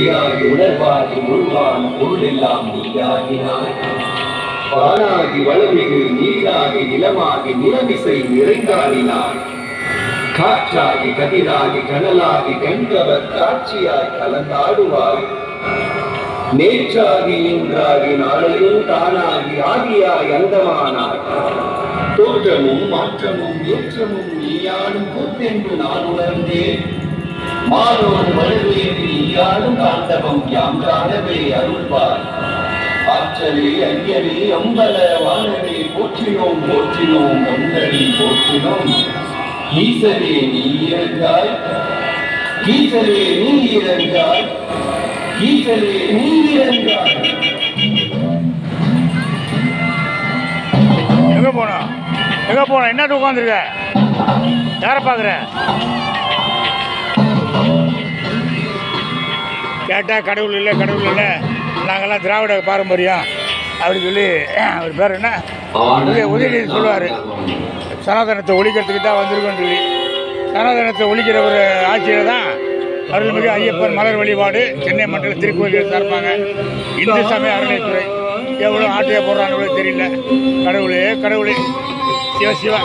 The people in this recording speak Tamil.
உணர்வாகி உள்வான் பொருளெல்லாம் நீயாகினாய். பாலாகி வளமிகு நீராகி நிலமாகி நிலமிசை நிறைந்தாடினாய். காற்றாகி கதிராகி கனலாகி கண்கவர் காட்சியாய் கலந்தாடுவாய். நேற்றாகி இன்றாகி நாளையும் தானாகி ஆகியாய் அந்தமானாய். தோற்றமும் மாற்றமும் ஏற்றமும் நீயானும் பொத்தென்று நான் உணர்ந்தேன். மானோன் வலுவேன் நீயாடும் தாண்டவம் யாம் காணவே அருள்வார். ஆற்றலே ஐயனே அம்பல வானவே போற்றினோம் போற்றினோம் ஒன்றடி போற்றினோம். ஈசரே நீ இறந்தாய். ஈசரே நீ இறந்தாய். ஈசரே நீ இறந்தாய். எங்க போனா? எங்க போனா? என்ன உட்காந்துருக்க யார பாக்குற கேட்டால் கடவுள் இல்லை கடவுள் இல்லை. நாங்கள்லாம் திராவிட பாரம்பரியம் அப்படின்னு சொல்லி அவர் பேர் என்ன? உதய- உதயநிதி சொல்லுவார். சனாதனத்தை ஒழிக்கிறதுக்கு தான் வந்திருக்கோன்னு சொல்லி. சனாதனத்தை ஒழிக்கிற ஒரு ஆட்சியில் தான் அருள்மிகு ஐயப்பன் மலர் வழிபாடு சென்னை மண்டல திருக்கோயில் சார்பாங்க இந்து சமய அறநிலைத்துறை எவ்வளோ ஆட்டையை போடுறான்னு கூட தெரியல. கடவுளே கடவுளே. சிவ சிவா.